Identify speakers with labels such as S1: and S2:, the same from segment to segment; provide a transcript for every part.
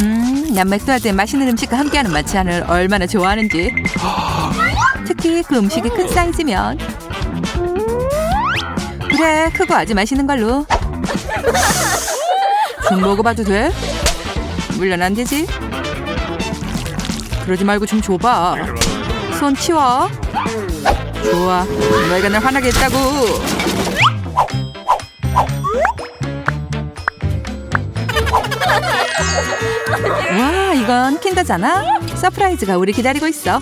S1: 음, 난 맥도날드의 맛있는 음식과 함께하는 마치안을 얼마나 좋아하는지. 특히 그 음식이 큰 사이즈면. 그래, 크고 아주 맛있는 걸로. 좀 먹어봐도 돼? 물론 안 되지. 그러지 말고 좀 줘봐. 손 치워. 좋아. 너희가 날 화나게 했다고. 이건 킨더잖아. 서프라이즈가 우리 기다리고 있어.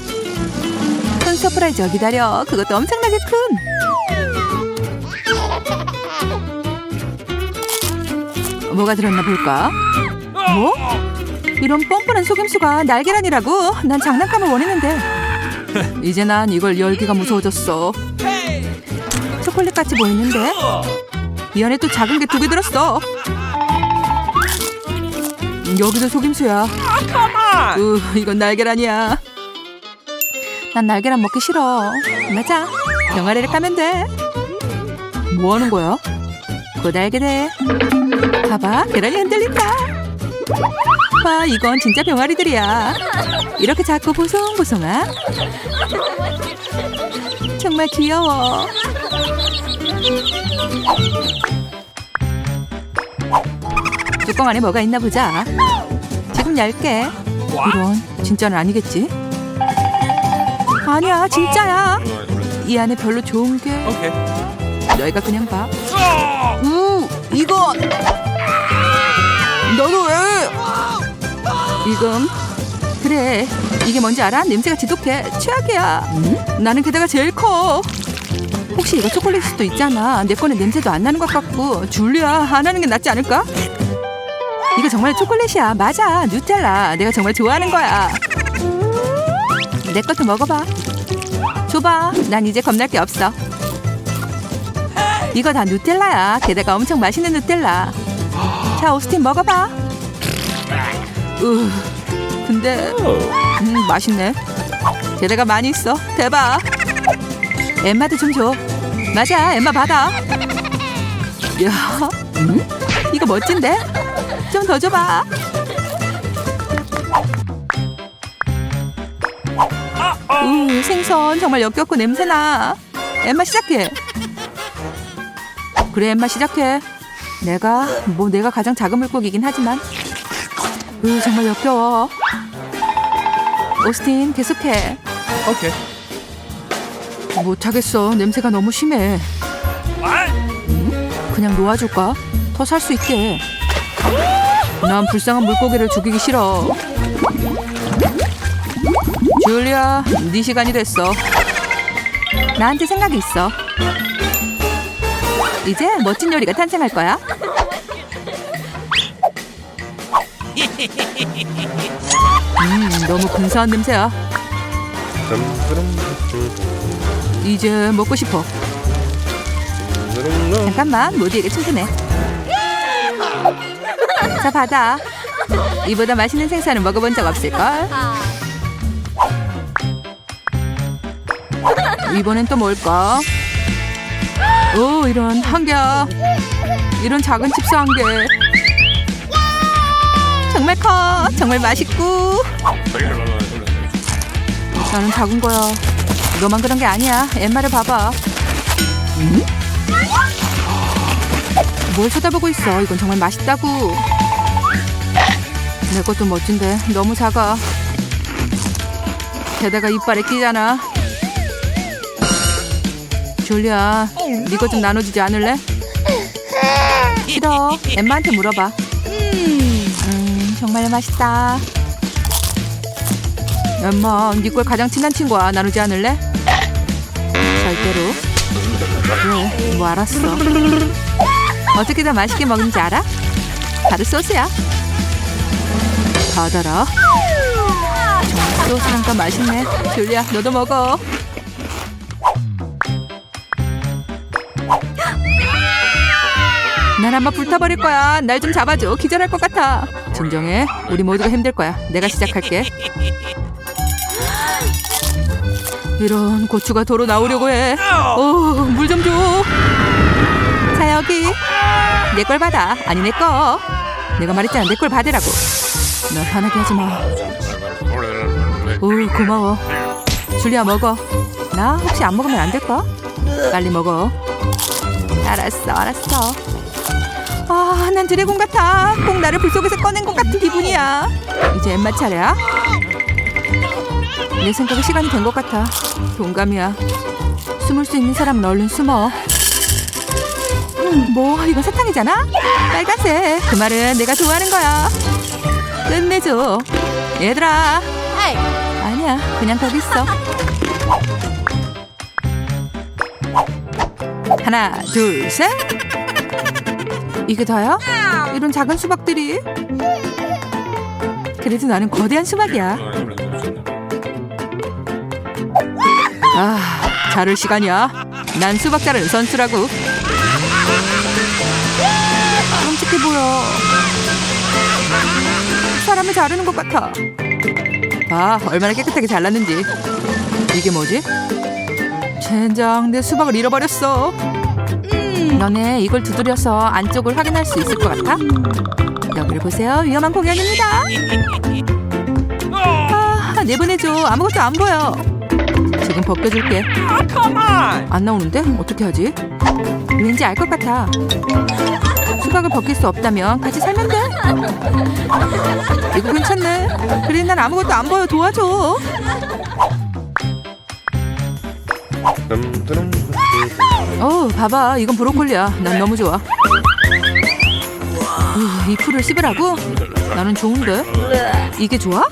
S1: 큰 서프라이즈가 기다려. 그것도 엄청나게 큰. 뭐가 들었나 볼까? 뭐? 이런 뻔뻔한 속임수가 날계란이라고? 난 장난감을 원했는데. 이제 난 이걸 열기가 무서워졌어. 초콜릿 같이 보이는데? 이 안에 또 작은 게 두 개 들었어. 여기도 속임수야. 으, 이건 날계란이야. 난 날계란 먹기 싫어. 맞아. 병아리를 까면 돼. 뭐 하는 거야? 돼. 봐봐, 계란이 흔들린다. 봐, 이건 진짜 병아리들이야. 이렇게 작고 보송보송아. 정말 귀여워. 뚜껑 안에 뭐가 있나 보자. 지금 얇게. 이런, 진짜는 아니겠지? 아니야, 진짜야. 이 안에 별로 좋은 게. 너희가 그냥 봐. 우, 이건 너도 왜? 이건 그래. 이게 뭔지 알아? 냄새가 지독해. 최악이야. 나는 게다가 제일 커. 혹시 이거 초콜릿일 수도 있잖아. 내 거는 냄새도 안 나는 것 같고. 줄리아, 안 하는 게 낫지 않을까? 이거 정말 초콜릿이야. 맞아. 누텔라. 내가 정말 좋아하는 거야. 내 것도 먹어봐. 줘봐. 난 이제 겁날 게 없어. 이거 다 누텔라야. 게다가 엄청 맛있는 누텔라. 자, 오스틴 먹어봐. 으, 근데 음, 맛있네. 게다가 많이 있어. 대박. 엠마도 좀 줘. 맞아, 엠마 받아. 야, 음? 이거 멋진데? 좀 더 줘봐. 우, 생선 정말 역겹고 냄새나. 엠마 시작해. 그래, 엠마 시작해. 내가 뭐 내가 가장 작은 물고기긴 하지만, 으, 정말 역겨워. 오스틴 계속해.
S2: 오케이.
S1: 못하겠어. 냄새가 너무 심해. 그냥 놓아줄까? 더 살 수 있게. 난 불쌍한 물고기를 죽이기 싫어. 줄리아, 네 시간이 됐어. 나한테 생각이 있어. 이제 멋진 요리가 탄생할 거야. 음, 너무 근사한 냄새야. 이제 먹고 싶어. 잠깐만, 모두에게 충분해. 자, 받아. 이보다 맛있는 생선을 먹어본 적 없을걸? 이번엔 또 뭘까? 오, 이런 한 개야. 이런 작은 칩스 한 개. 정말 커. 정말 맛있고. 나는 작은 거야. 너만 그런 게 아니야. 엠마를 봐봐. 음? 뭘 쳐다보고 있어? 이건 정말 맛있다고. 내 것도 멋진데 너무 작아. 게다가 이빨에 끼잖아. 졸리야, 네 거 좀 나눠주지 않을래? 싫어. 엠마한테 물어봐. 음, 정말 맛있다. 엠마, 네걸 가장 친한 친구야. 나누지 않을래? 절대로. 그래, 뭐 알았어. 어떻게 더 맛있게 먹는지 알아? 바로 소스야. 받아라. 정말 소스랑까 맛있네. 줄리야, 너도 먹어. 난 아마 불타버릴 거야. 날 좀 잡아줘. 기절할 것 같아. 진정해. 우리 모두가 힘들 거야. 내가 시작할게. 이런 고추가 도로 나오려고 해. 오, 물좀 줘. 자, 여기. 내 걸 받아. 아니, 내 거. 내가 말했잖아. 내 걸 받으라고. 나 화나게 하지 마. 오, 고마워. 줄리아 먹어. 나 혹시 안 먹으면 안 될까? 빨리 먹어. 알았어, 알았어. 아, 난 드래곤 같아. 꼭 나를 불 속에서 꺼낸 것 같은 기분이야. 이제 엠마 차례야. 내 생각에 시간이 된 것 같아. 동감이야. 숨을 수 있는 사람은 얼른 숨어. 음, 뭐 이건 사탕이잖아? 빨간색. 그 말은 내가 좋아하는 거야. 끝내줘. 얘들아. 아니야, 그냥 거기 있어. 하나, 둘, 셋. 이게 다야? 이런 작은 수박들이. 그래도 나는 거대한 수박이야. 아, 자를 시간이야. 난 수박 자르는 선수라고. 끔찍해 보여. 사람을 자르는 것 같아. 봐, 얼마나 깨끗하게 잘랐는지. 이게 뭐지? 젠장, 내 수박을 잃어버렸어. 너네 이걸 두드려서 안쪽을 확인할 수 있을 것 같아? 여기를 보세요. 위험한 공연입니다. 아, 내보내줘. 아무것도 안 보여. 지금 벗겨줄게. 안 나오는데? 어떻게 하지? 왠지 알 것 같아. 수박을 벗길 수 없다면 같이 살면 돼. 이거 괜찮네. 그래, 난 아무것도 안 보여. 도와줘. 어, 봐봐. 이건 브로콜리야. 난 너무 좋아. 으, 이 풀을 씹으라고? 나는 좋은데. 이게 좋아?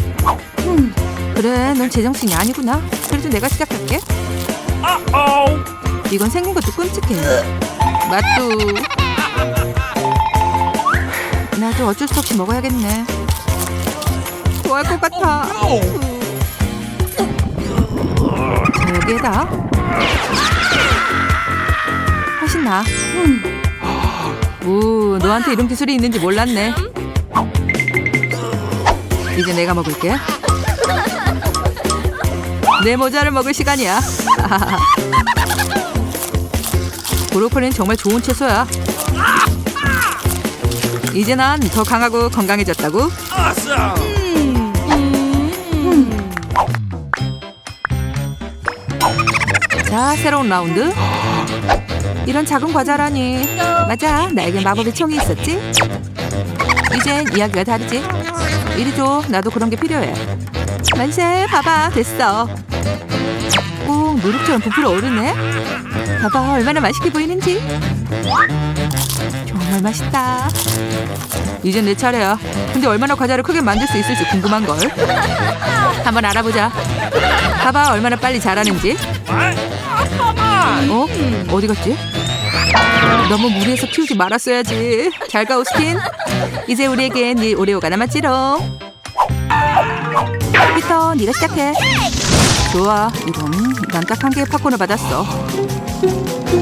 S1: 음, 그래, 넌 제정신이 아니구나. 그래도 내가 시작할게. 이건 생긴 것도 끔찍해. 맛도. 나도 어쩔 수 없이 먹어야겠네. 좋아할 것 같아. 자, 여기에다. 훨씬 나. 오, 너한테 이런 기술이 있는지 몰랐네. 이제 내가 먹을게. 내 모자를 먹을 시간이야. 브로콜리는 정말 좋은 채소야. 이제 난 더 강하고 건강해졌다고. 자, 새로운 라운드. 이런 작은 과자라니. 맞아, 나에게 마법의 총이 있었지. 이젠 이야기가 다르지. 이리 줘, 나도 그런 게 필요해. 만세, 봐봐, 됐어. 꼭 누룩처럼 부풀어 오르네. 봐봐, 얼마나 맛있게 보이는지. 정말 맛있다. 이젠 내 차례야. 근데 얼마나 과자를 크게 만들 수 있을지 궁금한 걸. 한번 알아보자. 봐봐, 얼마나 빨리 자라는지. 어? 어디 갔지? 너무 무리해서 키우지 말았어야지. 잘 가, 오스틴. 이제 우리에겐 네 오레오가 남았지롱. 피터, 네가 시작해. 좋아, 이건 난딱한 개의 팝콘을 받았어.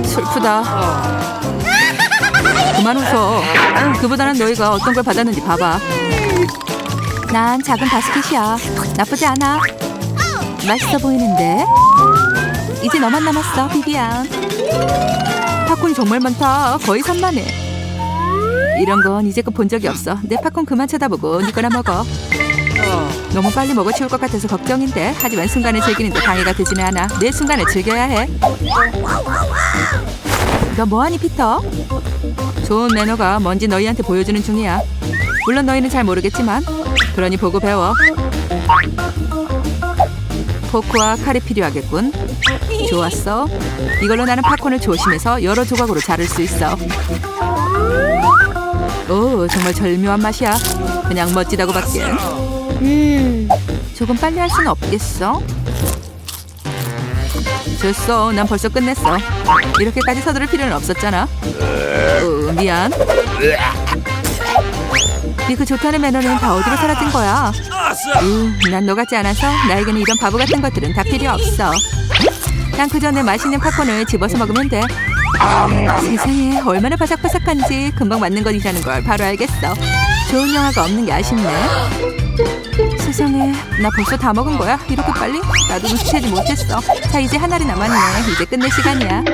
S1: 슬프다. 그만 웃어. 그보다는 너희가 어떤 걸 받았는지 봐봐. 난 작은 바스켓이야. 나쁘지 않아. 맛있어 보이는데? 이제 너만 남았어, 비비안. 팝콘이 정말 많다. 거의 3만에. 이런 건 이제껏 본 적이 없어. 내 팝콘 그만 쳐다보고 네 거나 먹어. 너무 빨리 먹어 치울 것 같아서 걱정인데 하지만 순간을 즐기는데 방해가 되지는 않아. 내 순간을 즐겨야 해. 너 뭐하니 피터? 좋은 매너가 뭔지 너희한테 보여주는 중이야. 물론 너희는 잘 모르겠지만 그러니 보고 배워. 포크와 칼이 필요하겠군. 좋았어. 이걸로 나는 팝콘을 조심해서 여러 조각으로 자를 수 있어. 오, 정말 절묘한 맛이야. 그냥 멋지다고밖에. 음, 조금 빨리 할 수는 없겠어? 됐어, 난 벌써 끝냈어. 이렇게까지 서두를 필요는 없었잖아. 어, 미안. 네그 좋다는 매너는 다 어디로 사라진 거야? 음, 난너 같지 않아서 나에게는 이런 바보 같은 것들은 다 필요 없어. 난 그 전에 맛있는 팝콘을 집어서 먹으면 돼. 세상에 얼마나 바삭바삭한지 금방 맞는 것이라는 걸 바로 알겠어. 좋은 영화가 없는 게 아쉽네. 세상에 나 벌써 다 먹은 거야? 이렇게 빨리? 나도 눈치채지 못했어. 자 이제 한 알이 남았네. 이제 끝낼 시간이야.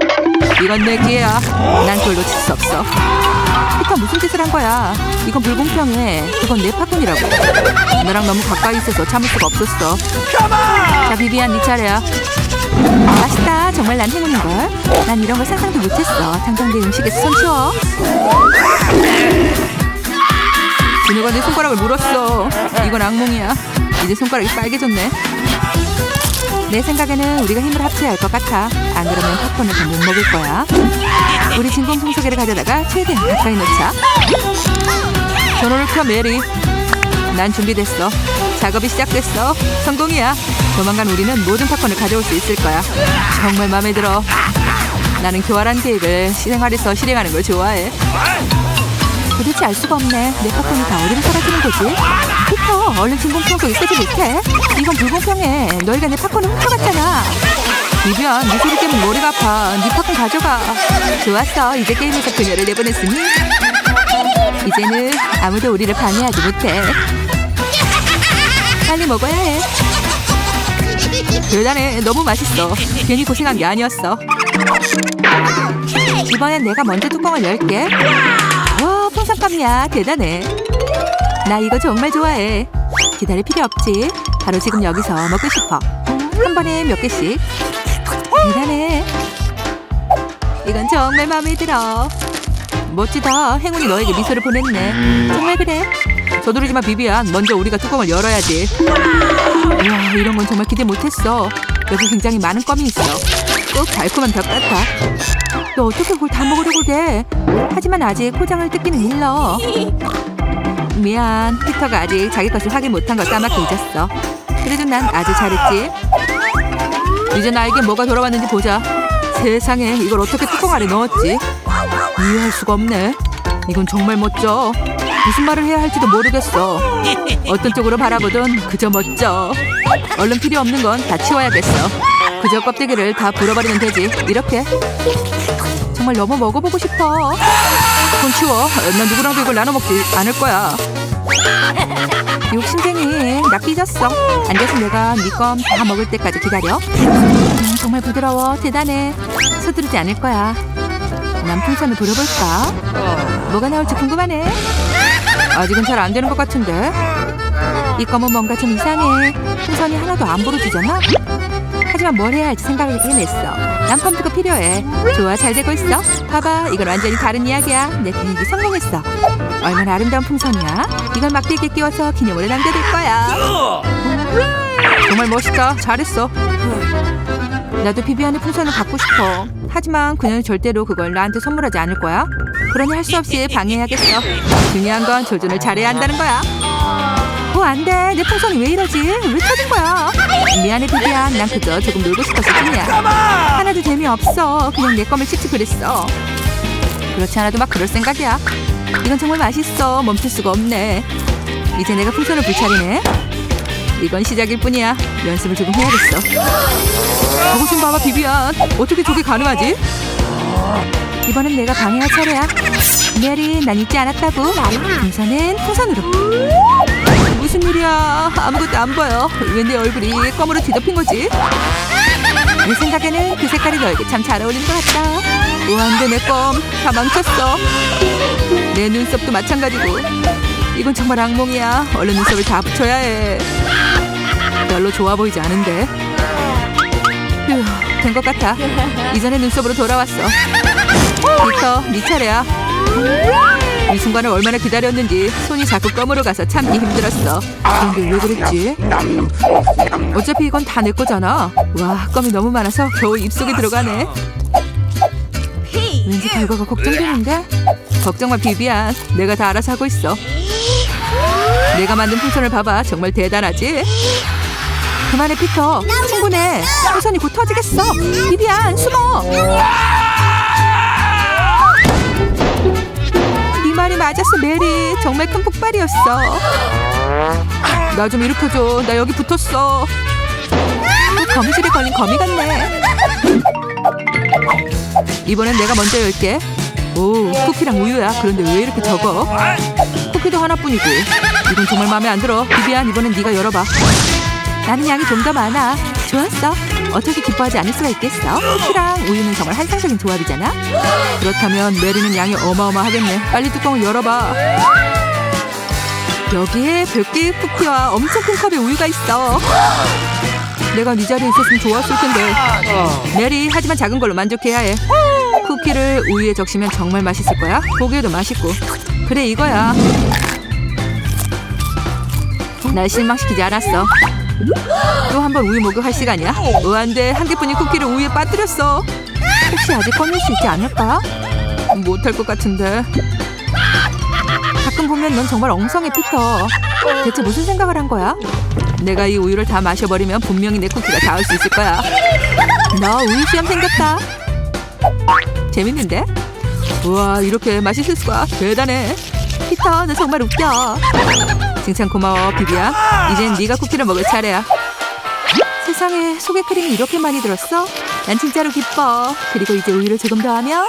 S1: 이건 내 기회야. 난 그걸 놓칠 수 없어. 피터 무슨 짓을 한 거야? 이건 불공평해. 그건 내 팝콘이라고. 너랑 너무 가까이 있어서 참을 수가 없었어. 자, 비비안 네 차례야. 맛있다. 정말 난 행운인걸. 난 이런 걸 상상도 못했어. 당장 내 음식에서 손 치워. 진우가 내 손가락을 물었어. 이건 악몽이야. 이제 손가락이 빨개졌네. 내 생각에는 우리가 힘을 합쳐야 할 것 같아. 안 그러면 팝콘을 더 못 먹을 거야. 우리 진공 청소기를 가져다가 최대한 가까이 놓자. 전원을 켜 메리. 난 준비됐어. 작업이 시작됐어. 성공이야. 조만간 우리는 모든 팝콘을 가져올 수 있을 거야. 정말 마음에 들어. 나는 교활한 계획을 생활에서 실행하는 걸 좋아해. 도대체 알 수가 없네. 내 팝콘이 다 어디로 사라지는 거지? 피터, 얼른 진공 청소기 끄지 못해? 이건 불공평해. 너희가 내 팝콘을 훔쳐갔잖아. 비비안, 네 소리 때문에 머리가 아파. 네 팝콘 가져가. 좋았어. 이제 게임에서 그녀를 내보냈으니 이제는 아무도 우리를 방해하지 못해. 빨리 먹어야 해. 대단해. 너무 맛있어. 괜히 고생한 게 아니었어. 이번엔 내가 먼저 뚜껑을 열게. 와, 풍선감이야. 대단해. 나 이거 정말 좋아해. 기다릴 필요 없지. 바로 지금 여기서 먹고 싶어. 한 번에 몇 개씩. 대단해. 이건 정말 마음에 들어. 멋지다. 행운이 너에게 미소를 보냈네. 정말 그래. 서두르지 마, 비비안. 먼저 우리가 뚜껑을 열어야지. 우와, 이런 건 정말 기대 못했어. 여기 굉장히 많은 껌이 있어. 꼭 달콤한 벽 같아. 너 어떻게 그걸 다 먹으려고 그래? 하지만 아직 포장을 뜯기는 일러. 미안. 피터가 아직 자기 것을 확인 못한 걸 까맣게 잊었어. 그래도 난 아주 잘했지. 이제 나에게 뭐가 돌아왔는지 보자. 세상에 이걸 어떻게 뚜껑 안에 넣었지? 이해할 수가 없네. 이건 정말 멋져. 무슨 말을 해야 할지도 모르겠어. 어떤 쪽으로 바라보든 그저 멋져. 얼른 필요 없는 건 다 치워야겠어. 그저 껍데기를 다 불어버리면 되지. 이렇게. 정말 너무 먹어보고 싶어. 손 치워. 난 누구랑도 이걸 나눠 먹지 않을 거야. 욕심쟁이. 나 삐졌어. 앉아서 내가 네 껌 다 먹을 때까지 기다려. 음, 정말 부드러워. 대단해. 서두르지 않을 거야. 난 풍선을 돌려볼까? 뭐가 나올지 궁금하네. 아직은 잘 안 되는 것 같은데. 이 껌은 뭔가 좀 이상해. 풍선이 하나도 안 부러지잖아. 하지만 뭘 해야 할지 생각을 해냈어. 난 펌프가 필요해. 좋아, 잘 되고 있어. 봐봐, 이건 완전히 다른 이야기야. 내 계획이 성공했어. 얼마나 아름다운 풍선이야. 이걸 막대기에 끼워서 기념으로 남겨둘 거야. 정말 멋있다. 잘했어. 나도 비비안의 풍선을 갖고 싶어. 하지만 그녀는 절대로 그걸 나한테 선물하지 않을 거야. 그러니 할 수 없이 방해해야겠어. 중요한 건 조준을 잘해야 한다는 거야. 어, 안 돼. 내 풍선이 왜 이러지? 왜 터진 거야? 미안해, 비비안. 난 그저 조금 놀고 싶었을 뿐이야. 하나도 재미없어. 그냥 내 껌을 칙칙 그랬어. 그렇지 않아도 막 그럴 생각이야. 이건 정말 맛있어. 멈출 수가 없네. 이제 내가 풍선을 불 차리네. 이건 시작일 뿐이야. 연습을 조금 해야겠어. 저거 좀 봐봐, 비비안. 어떻게 저게 가능하지? 이번엔 내가 방해할 차례야. 메리, 난 잊지 않았다고. 풍선은 풍선으로. 무슨 일이야? 아무것도 안 보여. 왜 내 얼굴이 껌으로 뒤덮인 거지? 내 생각에는 그 색깔이 너에게 참 잘 어울리는 것 같다. 우한데 내 껌 다 망쳤어. 내 눈썹도 마찬가지고. 이건 정말 악몽이야. 얼른 눈썹을 다 붙여야 해. 별로 좋아 보이지 않은데. 휴, 된 것 같아. 이전의 눈썹으로 돌아왔어. 피터, 네 차례야. 이 순간을 얼마나 기다렸는지 손이 자꾸 껌으로 가서 참기 힘들었어. 그런데 왜 그랬지? 어차피 이건 다 내 거잖아. 와, 껌이 너무 많아서 겨우 입속에 들어가네. 왠지 결과가 걱정되는데? 걱정 마, 비비안. 내가 다 알아서 하고 있어. 내가 만든 풍선을 봐봐. 정말 대단하지? 그만해, 피터. 충분해. 풍선이 곧 터지겠어. 비비안, 숨어. 네 말이 맞았어, 메리. 정말 큰 폭발이었어. 나 좀 일으켜줘. 나 여기 붙었어. 거미줄에 걸린 거미 같네. 이번엔 내가 먼저 열게. 오, 쿠키랑 우유야. 그런데 왜 이렇게 적어? 쿠키도 하나뿐이고. 이건 정말 마음에 안 들어. 비비안, 이번엔 네가 열어봐. 나는 양이 좀 더 많아. 좋았어. 어떻게 기뻐하지 않을 수가 있겠어? 쿠키랑 우유는 정말 환상적인 조합이잖아. 그렇다면 메리는 양이 어마어마하겠네. 빨리 뚜껑을 열어봐. 여기에 100개의 쿠키와 엄청 큰 컵에 우유가 있어. 내가 네 자리에 있었으면 좋았을 텐데. 메리, 하지만 작은 걸로 만족해야 해. 쿠키를 우유에 적시면 정말 맛있을 거야. 보기에도 맛있고. 그래, 이거야. 날 실망시키지 않았어. 또 한 번 우유 목욕할 시간이야. 돼. 한 개뿐인 쿠키를 우유에 빠뜨렸어. 혹시 아직 꺼낼 수 있지 않을까? 못할 것 같은데. 가끔 보면 넌 정말 엉성해, 피터. 대체 무슨 생각을 한 거야? 내가 이 우유를 다 마셔버리면 분명히 내 쿠키가 닿을 수 있을 거야. 너 우유 시험 생겼다. 재밌는데? 우와, 이렇게 맛있을 수가. 대단해. 피터, 너 정말 웃겨. 칭찬 고마워, 비비야. 이젠 네가 쿠키를 먹을 차례야. 세상에 속에 크림이 이렇게 많이 들었어? 난 진짜로 기뻐. 그리고 이제 우유를 조금 더 하면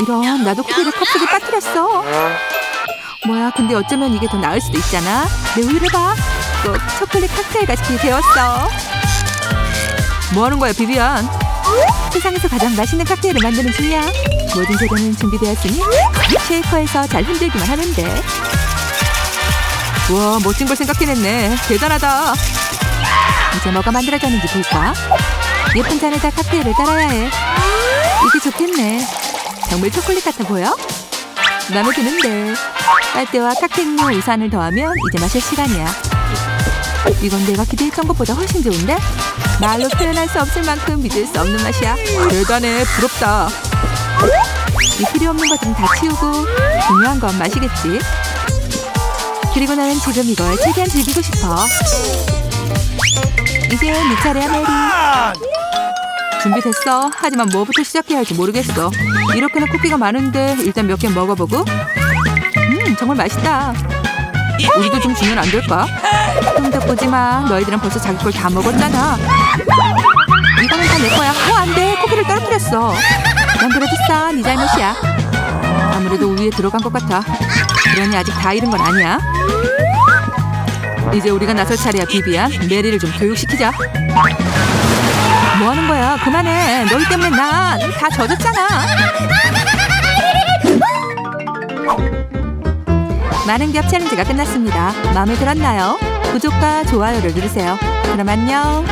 S1: 이런 나도 쿠키를 컵 속에 빠뜨렸어. 뭐야, 근데 어쩌면 이게 더 나을 수도 있잖아. 내 우유를 봐. 꼭 초콜릿 칵테일 같이 되었어. 뭐 하는 거야, 비비안? 세상에서 가장 맛있는 칵테일을 만드는 중이야. 모든 재료는 준비되었으니 쉐이커에서 잘 흔들기만 하면 돼. 와, 멋진 걸 생각해냈네. 대단하다. 이제 뭐가 만들어졌는지 볼까? 예쁜 잔에다 칵테일을 따라야 해. 이게 좋겠네. 정말 초콜릿 같아 보여? 마음에 드는데. 빨대와 칵테일류 우산을 더하면 이제 마실 시간이야. 이건 내가 기대했던 것보다 훨씬 좋은데? 말로 표현할 수 없을 만큼 믿을 수 없는 맛이야. 대단해. 부럽다. 이 필요 없는 것들은 다 치우고 중요한 건 맛이겠지. 그리고 나는 지금 이걸 최대한 즐기고 싶어. 이제 네 차례야 메리. 준비됐어. 하지만 뭐부터 시작해야 할지 모르겠어. 이렇게나 쿠키가 많은데 일단 몇 개 먹어보고. 음 정말 맛있다. 우리도 좀 주면 안 될까? 흠덕 보지 마. 너희들은 벌써 자기 걸 다 먹었잖아. 이거는 다 내 거야. 어, 안 돼. 쿠키를 떨어뜨렸어. 난 그래도 싸. 네 잘못이야. 아무래도 우유에 들어간 것 같아. 그러니 아직 다 잃은 건 아니야. 이제 우리가 나설 차례야, 비비안. 메리를 좀 교육시키자. 뭐 하는 거야? 그만해. 너희 때문에 난 다 젖었잖아. 많은 겹 챌린지가 끝났습니다. 마음에 들었나요? 구독과 좋아요를 누르세요. 그럼 안녕.